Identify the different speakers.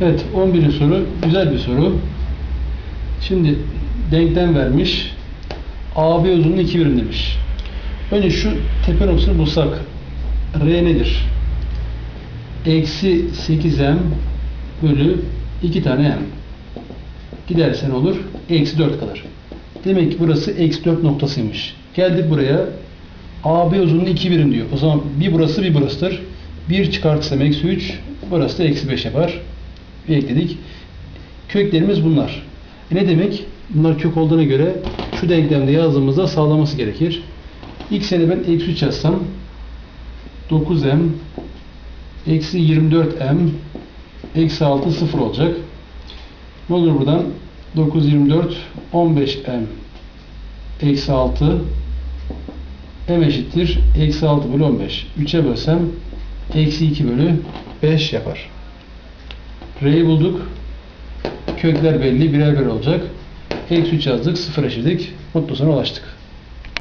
Speaker 1: Evet 11. soru güzel bir soru. Şimdi denklem vermiş. AB uzunluğu 2 birim demiş. Önce şu tepe noktasını bulsak. R nedir? Eksi 8m bölü 2 tane m. Giderse ne olur? Eksi 4 kalır. Demek ki burası eksi 4 noktasıymış. Geldik buraya. AB uzunluğu 2 birim diyor. O zaman bir burası bir burasıdır. 1 çıkartırsam eksi 3. Burası da eksi 5 yapar. Ekledik. Köklerimiz bunlar. E ne demek? Bunlar kök olduğuna göre şu denklemde yazdığımızda sağlaması gerekir. X'e ben eksi 3 yazsam 9m eksi 24m eksi 6 0 olacak. Ne olur buradan? 9, 24, 15m eksi 6 m eşittir. Eksi 6 bölü 15. 3'e bölsem eksi 2 bölü 5 yapar. R'yi bulduk. Kökler belli. Birer birer olacak. Eksi 3 yazdık. 0 eşitlik. Mutlu sona ulaştık.